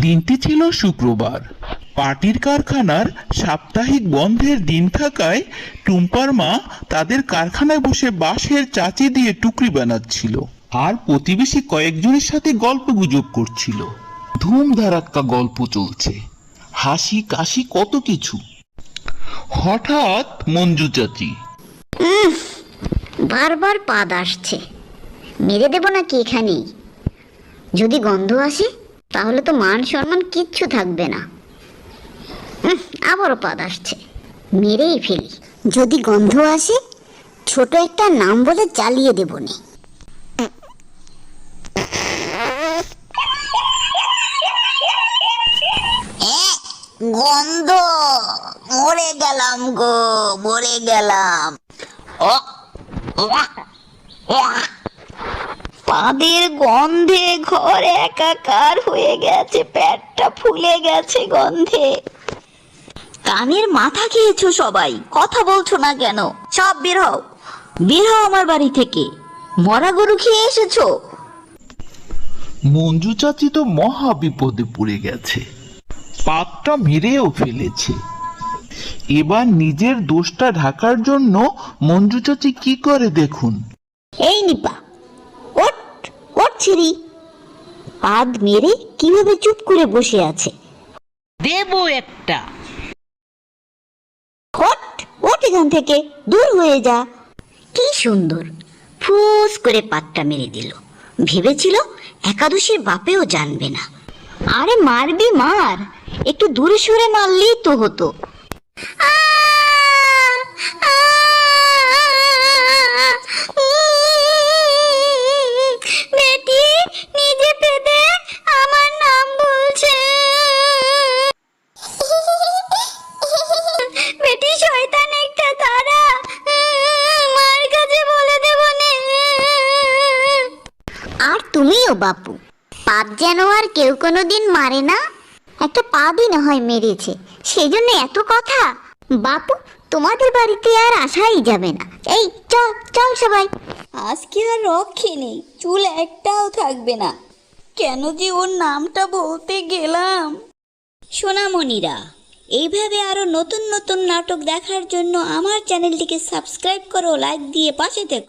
দিনটি ছিল শুক্রবার। পাটির কারখানার সাপ্তাহিক বন্ধের দিন থাকায় টুম্পার মা তাদের কারখানায় বসে বাঁশের চাচি দিয়ে টুকরি বানাচ্ছিল আর প্রতিবেশী কয়েকজনের সাথে গল্প গুজব করছিল। ধুমধারাক্কা গল্প চলছে। হাসি কাশি কত কিছু। হঠাৎ মঞ্জু চাচি বারবার পাদ আসছে। মেরে দেব নাকি এখানেই? যদি গন্ধ আসে তাহলে তো মান সম্মান কিচ্ছু থাকবে না। আবারও পাদ আসছে। মেরেই ফেলি। যদি গন্ধ আসে, ছোট একটা নাম বলে জ্বালিয়ে দেব নে। গন্ধ, মরে গেলাম গো, মরে গেলাম। ও পাদের গন্ধে ঘর একাকার হয়ে গেছে পেটটা ফুলে গেছে গন্ধে। কানের মাথা খেয়েছো সবাই কথা বলছো না কেন? সব বের হও। বের হও আমার বাড়ি থেকে। মরা গরু খেয়ে এসেছ? মঞ্জু চাচি তো মহা বিপদে পড়ে গেছে। পাপটা মেরেও ফেলেছে। এবার নিজের দোষটা ঢাকার জন্য মঞ্জু চাচি কি করে দেখুন? এই নিপা ছিরি পাদ মেরে কীভাবে চুপ করে বসে আছে? দেবো একটা। ওট ওট এখান থেকে দূর হয়ে যা। কি সুন্দর। ফুস করে পাতটা মেরে দিল। ভেবেছিল একাদশীর বাপেও জানবে না। আরে মারবি মার একটু দূরে সরে মারলেই তো হতো। তুমিও বাপু। পাপ যেন আর কেউ কোনো দিন মারে না। একটা পাদই না হয় মেরেছে। সেই জন্য এত কথা। বাপু তোমাদের বাড়িতে আর আসাই যাবে না। এই চল চল সবাই। আজকে আর রক্ষে নেই। চুল একটাও থাকবে না। কেন যে ওর নামটা বলতে গেলাম? সোনামণিরা এইভাবে আরও নতুন নতুন নাটক দেখার জন্য আমার চ্যানেলটিকে সাবস্ক্রাইব করো লাইক দিয়ে পাশে থেকো।